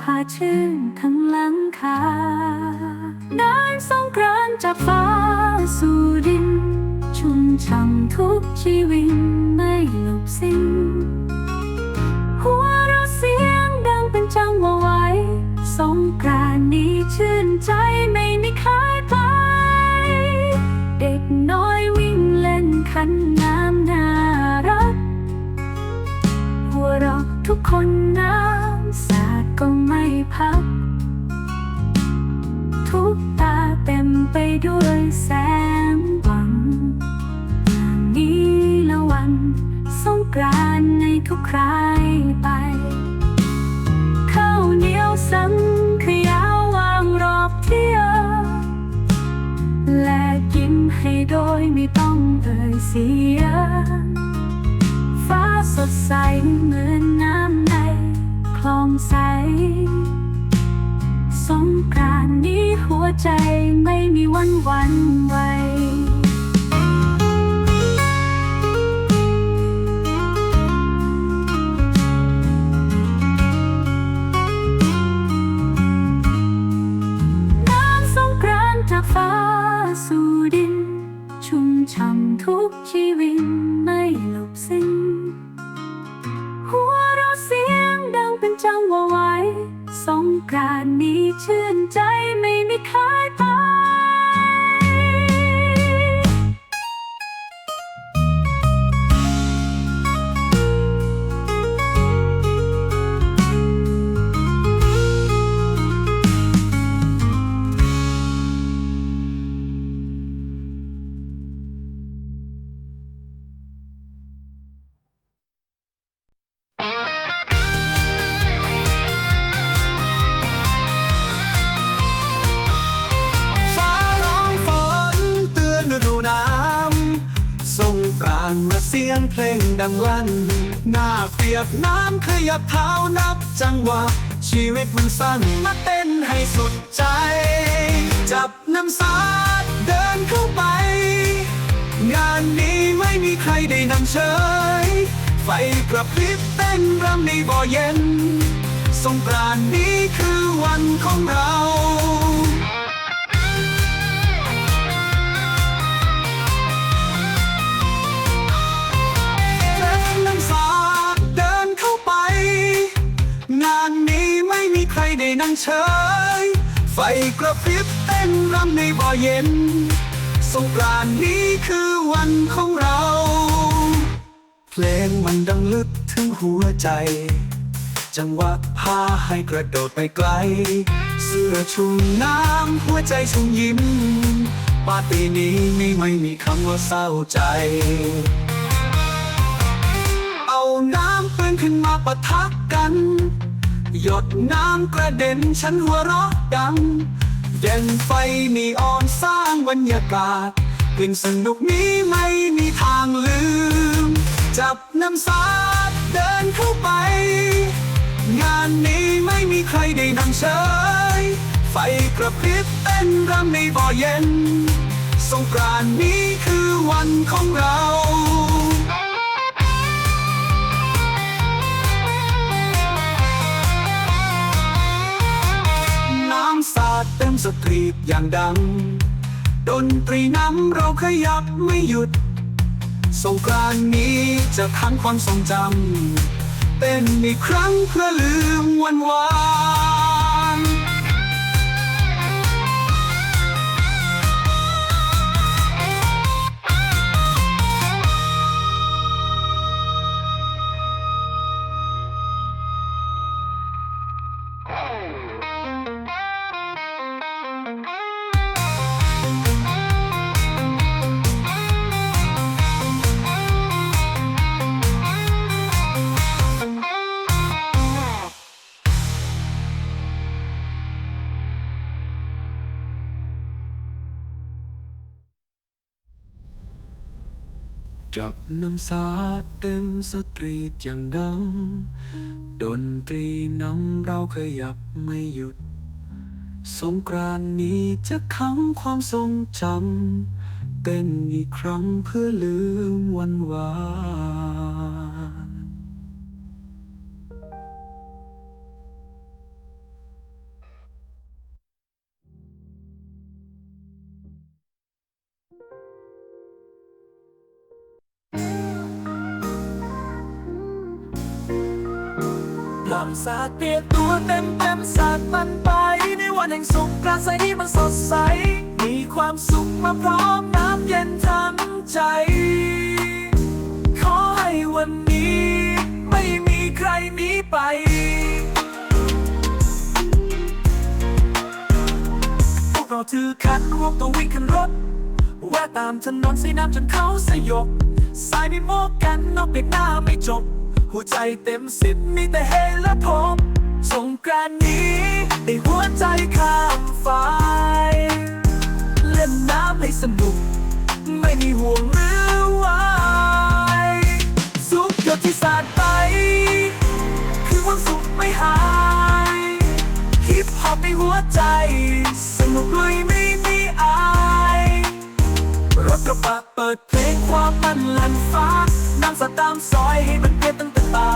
านพาชื่นทั้งหลังคาน้ำสงกรานจากฟ้าสู่ดิน ชุ่มช่ำทุกชีวิตไม่หลบสิ้น หัวเราะเสียงดังเป็นจังหวะไว้ สงกรานนี้ชื่นใจไม่มีคลายไป เด็กน้อยวิ่งเล่นขันน้ำน่ารัก หัวเราะทุกคน ด้วยแสงหวังนี้ละวันสงกรานในทุกครายไป ข้าวเหนียวสังขยาวางรอบเที่ยวและยิ้มให้โดยไม่ต้องเอ่ยเสีย ฟ้าสดใสเหมือนน้ำในคลองใสสงานนี้หัวใจไม่มีวันวันไหวน้ำสงกรานต์จากฟ้าสู่ดิน ชุ่มช่ำทุกชีวิต กรานต์นี้ชื่นใจ ยกน้ำขยับเท้านับจังหวะ ชีวิตมันสั้นมาเต้นให้สุดใจ จับน้ำสาดเดินเข้าไป งานนี้ไม่มีใครได้นั่งเฉยไฟกระพริบเต้นรำในบ่อเย็น สงกรานนี้คือวันของเรา นั่งเฉย ไฟกระพริบเต้นรำในบ่อเย็น สงกรานนี้คือวันของเรา เพลงมันดังลึกถึงหัวใจ จังหวะพาให้กระโดดไปไกล เสื้อชุ่มน้ำหัวใจชุ่มยิ้มปาร์ตี้นี้ไม่ไม่มีคำว่าเศร้าใจ เอาน้ำเปืนขึ้นมาปะทะกัน หยดน้ำกระเด็นฉันหัวเราะดังเย็นไฟนีออนสร้างบรรยากาศกลิ่นสนุกนี้ไม่มีทางลืม จับน้ำสาดเดินเข้าไป งานนี้ไม่มีใครได้นั่งเฉย ไฟกระพริบเต้นรำในบ่อเย็น สงกรานต์นี้คือวันของเรา ดเต็มสตรีทอย่างดัง ดนตรีน้ำเราขยับไม่หยุด สงกรานนี้จะทั้งความทรงจำเต้นอีกครั้งเพื่อลืมวันวาน จับน้ำสาเต็มสตรีทอย่างดัง ดนตรีนำเราขยับไม่หยุด สงกรานนี้จะขังความทรงจำเต้นอีกครั้งเพื่อลืมวันวาน เปียกตัวเต็มเต็มสาดมันไป ในวันแห่งสงกรานต์ใสที่มันสดใส มีความสุขมาพร้อมน้ำเย็นทั้งใจ ขอให้วันนี้ไม่มีใครหนีไปพวกเราถือขันรวมตัววิ่งขึ้นรถแวะตามถนนสีน้ำจนเขาสยบสายมีโมกกันนอกเด็กหน้าไม่จบ หัวใจเต็มสิบมีแต่เฮและผมสงกรานนี้ได้หัวใจข้ามฟ้าเล่นน้ำให้สนุก ไม่มีห่วงหรือวายสุขยดที่สาดไป คือความสุขไม่หายฮิปฮอปในหัวใจ สนุกเลยไม่มีอาย ถกระบะเปิดเพลงความมันลันฟ้าน้ำสาดตามซอยให้มันเปรียตั้งแต่ตา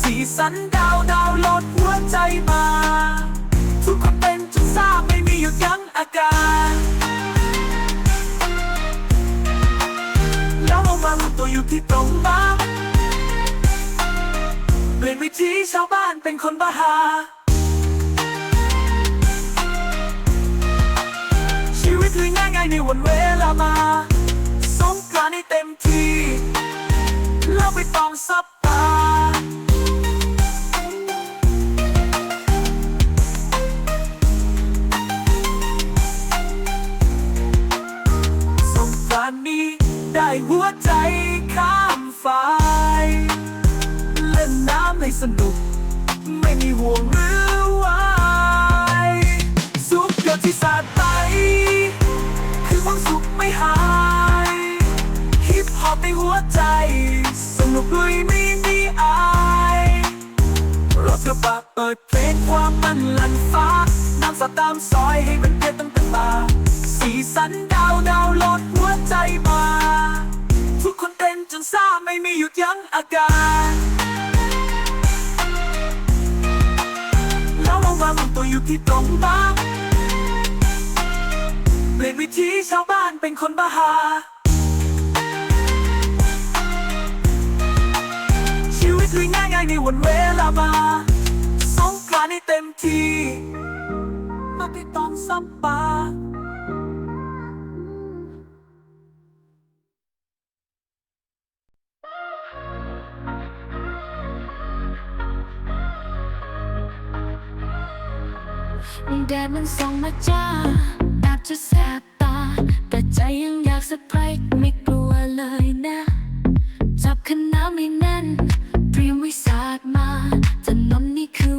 สีสันดาวดาวโหลดหัวใจมา ทุกคนเป็นจนทราบไม่มีหยุดยั้งอาการแล้วลงมาลุตัวอยู่ที่ตรงบ้านเปลี่ยนวิธีชาวบ้านเป็นคนบ้าหาชีวิตคือง่ายง่ายๆในวันเวลามา เต็มที่แล้วไปต้องซับตา สงกานต์นี้ได้หัวใจข้ามฟ้าย เล่นน้ำให้สนุก ไม่มีห่วงหรือว มมันลันฟ้า น้ำสาดตามซอยให้มันเพลิดตั้งแต่ตาสีสันดาวดาวโหลดหัวใจมา ทุกคนเต้นจนซาไม่มีหยุดยั้งอาการแล้วลงมามันตัวอยู่ที่ตรงบ้านเปลี่ยนวิธีชาวบ้านเป็นคนบ้าหาชีวิตลุยง่ายง่ายๆในวันเวลามาานให้เต็มที่ มาที่ตอนซับปาแดดมันส่องมาจ้าอาจจะแสบตา แต่ใจยังอยากสะพายไม่กลัวเลยนะ จับขนาไม่แน่นเตรียมไวิสาดมา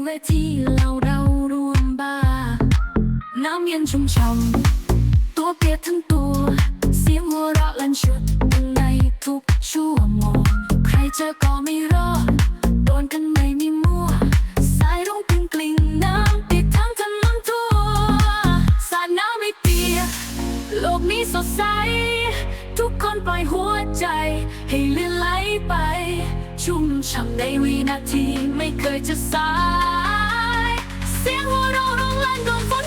ถนนนี่เวทีเราเรารวมบ้าน้ำเย็นชุ่มช่ำตัวเปียกทั้งตัว เสียงหัวเราะลันชุดในทุกชั่วโมง ใครเจอก็ไม่รอดโดนกันไม่มีมัว สายรุ้งกลิ่งกลิ่งน้ำติดทั้งถนนทั่วสาดน้ำไม่เปียกโลกนี้สดใส ทุกคนปล่อยหัวใจ ให้เลื่อนไหลไป ชุ่มช่ำในวินาทีไม่เคยจะสาย เสียงหัวเราะร้องลั่นโดนฝน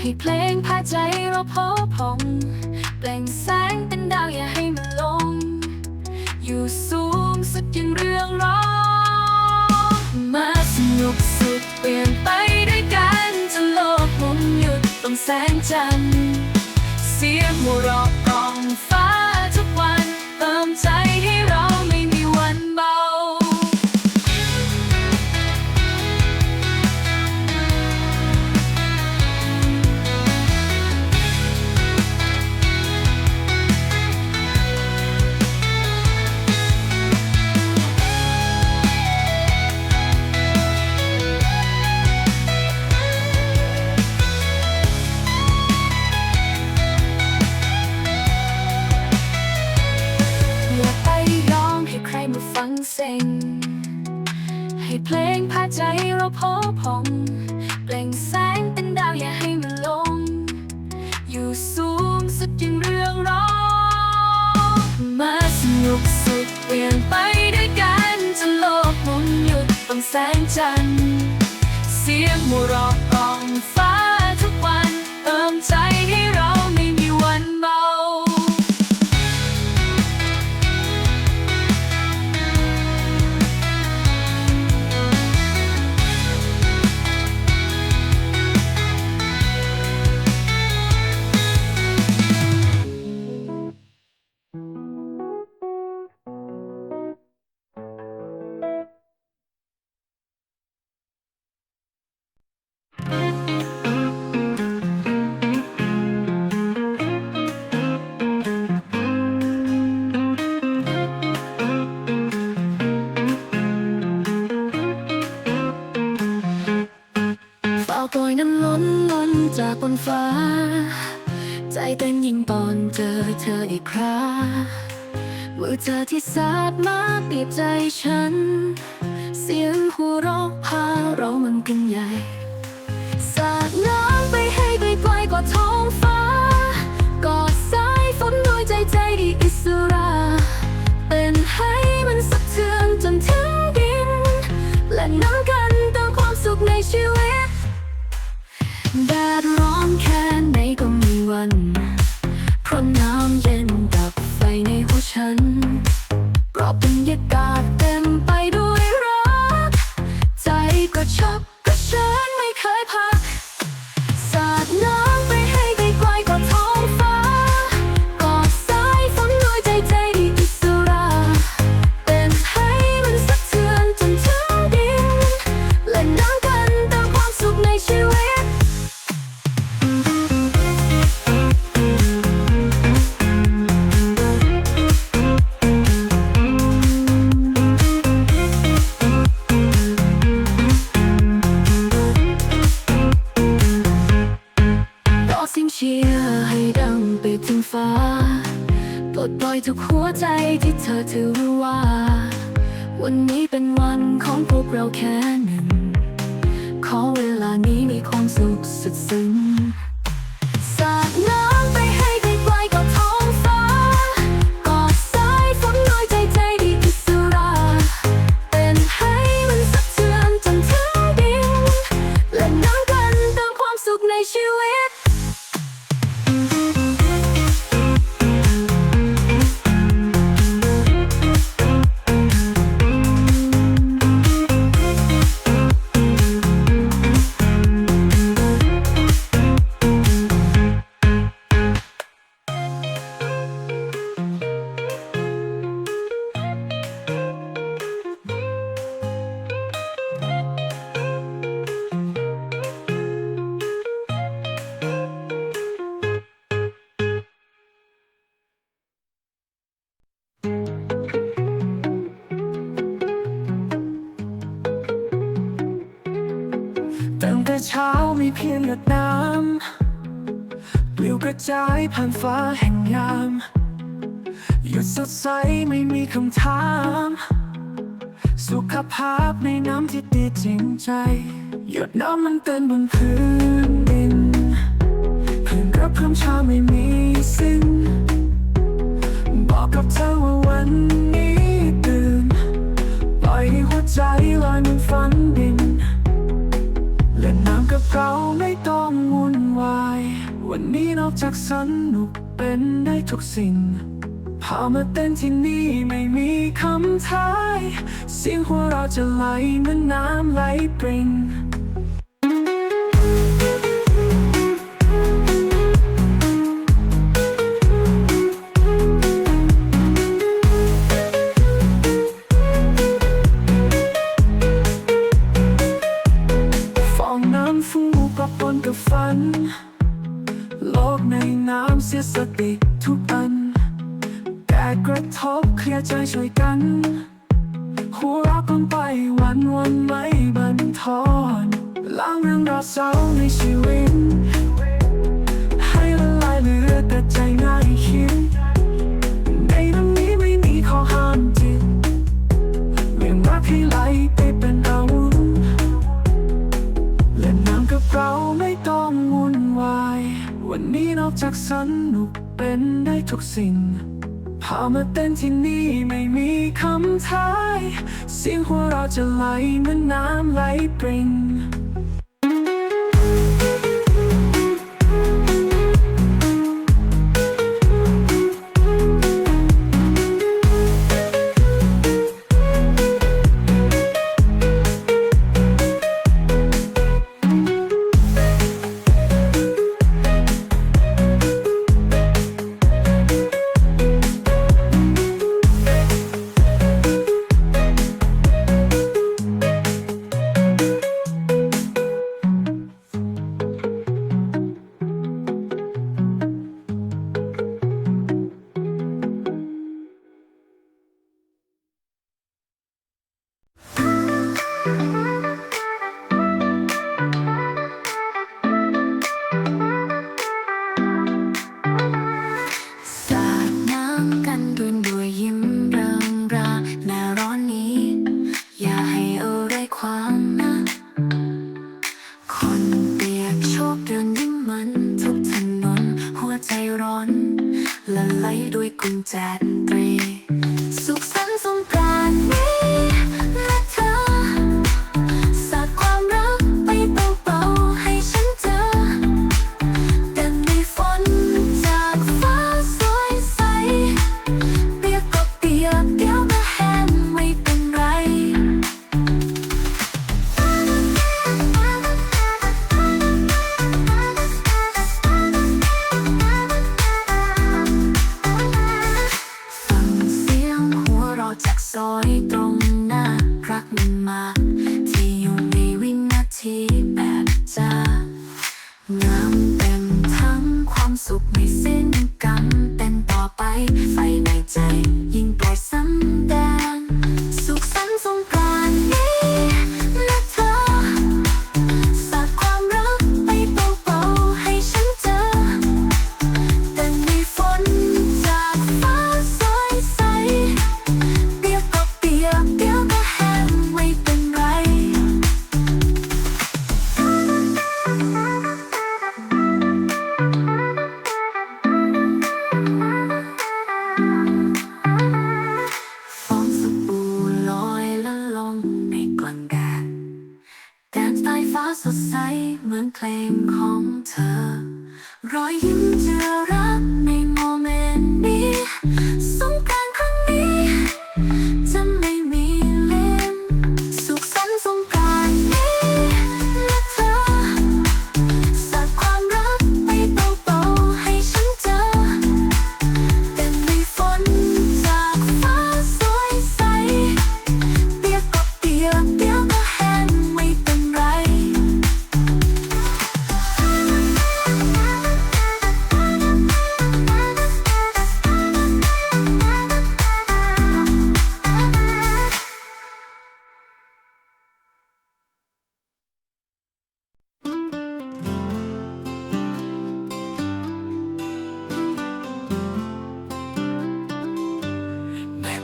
ให้เพลงพาใจเราพบพงเปล่งแสงเป็นดาวอย่าให้มันลง อยู่สูงสุดยังเรื่องร้องมาสนุกสุดเปลี่ยนไปด้วยกันจะโลกมุนหยุดตรงแสงจันทร์เสียงหัวเราะร้อง ง ให้เพลงพาใจเราพอพอง เปล่งแสงเป็นดาวอย่าให้มันลง อยู่สูงสุดยิ่งเรื่องร้องมาสนุกสุดเปลี่ยนไปด้วยกันจนโลกหมุนหยุดบังแสงจันทร์เสียงมัวรอก ทุกหัวใจที่เธอถือว่า วันนี้เป็นวันของพวกเราแค่หนึ่ง ขอเวลานี้มีความสุขสุดซึ้งายผ่านฟ้าแห่งยาม หยุดสดใสไม่มีคำถาม สุขภาพในน้ำที่ดีจริงใจ หยดน้ำมันเตือนบนพื้นดินเพื่อนกับเพื่อนชาไม่มีสิ้น บอกกับเธอว่าวันนี้ตื่น ปล่อยให้หัวใจลอยเหมันฝันดินเล่นน้ำกับเราไม่ต้องวุ่น วันนี้นอกจากสนุกเป็นได้ทุกสิ่ง พามาเต้นที่นี่ไม่มีคำท้าย เสียงหัวเราจะไหลเหมือนน้ำไหลปริ่ง น้ำเสียสติทุกอัน แต่กระทบเคลียร์ใจช่วยกัน หัวเราะกันไปวันวันไม่บันทอนล้างเรื่องราวเศร้าในชีวิตให้ละลายเหลือแต่ใจง่ายคิด จากสนุกเป็นได้ทุกสิ่ง พามาเต้นที่นี่ไม่มีคำท้าย เสียงหัวเราจะไหลเหมือนน้ำไหลปริ่ง ซอยตรงหน้ารักมันมาังแดดแดนใต้ฟ้าสดใสเหมือนเพลงของเธอ รอยยิ้มเจอรักในโมเมนต์นี้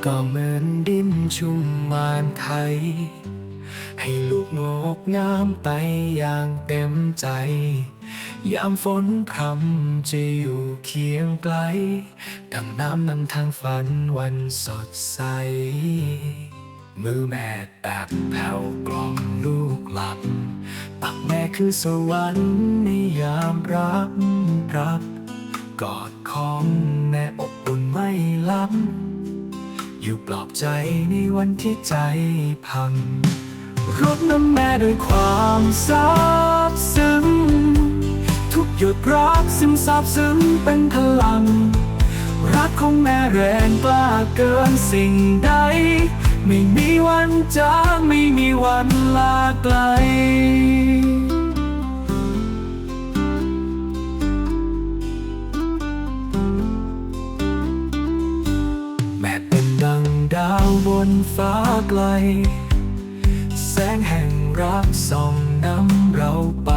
ก็เหมือนดินชุ่มมานไทย ให้ลูกงอกงามไปอย่างเต็มใจ ยามฝนพรำจะอยู่เคียงไกลดังน้ำนำทางฝันวันสดใส มือแม่แบบแผ่วกล่อมลูกหลับปักแม่คือสวรรค์ในยามรับรับ กอดของแม่อบอุ่นไม่ล้ำ อยู่ปลอบใจในวันที่ใจพังรดน้ำแม่ด้วยความซาบซึ้ง ทุกหยดรักซึมซาบซึ้งเป็นพลัง รักของแม่แรงกล้าเกินสิ่งใด ไม่มีวันจางไม่มีวันลาไกล นฟ้าไกล แสงแห่งรักส่องนำเราไป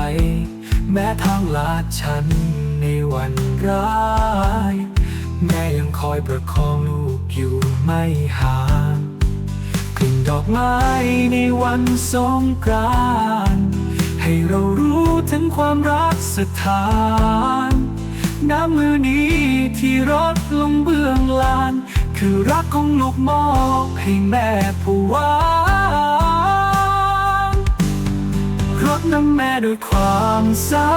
แม้ทางลาดฉันในวันร้าย แม่ยังคอยประคองลูกอยู่ไม่ห่างกลิ่นดอกไม้ในวันสงกรานต์ให้เรารู้ถึงความรักสถาน น้ำมือนี้ที่รดลงเบื้องลาน คือรักของลูกมอบให้แม่ผู้หวานรดน้ำแม่ด้วยความซา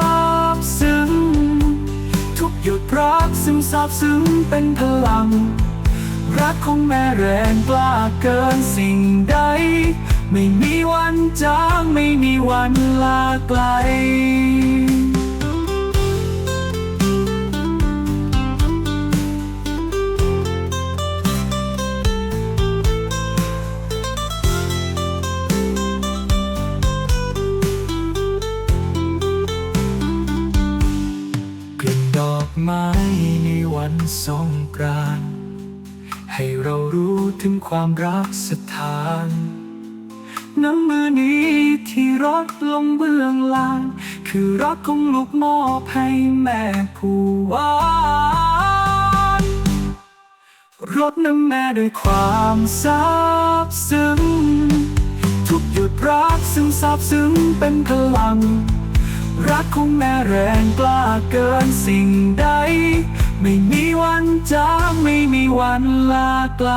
บซึ้ง ทุกหยดรักซึมซาบซึ้งเป็นพลัง รักของแม่แรงกล้าเกินสิ่งใด ไม่มีวันจางไม่มีวันลาไกลกล รานต์ให้เรารู้ถึงความรักสถาน น้ำมือนี้ที่รดลงเบื้องล่านคือรักของลูกมอบให้แม่ผู้วานรดน้ำแม่ด้วยความซาบซึ้ง ทุกหยุดรักซึ่งซาบซึ้งเป็นพลัง รักของแม่แรงกล้าเกินสิ่งใด ไม่มีวันจางไม่มีวันลาไกล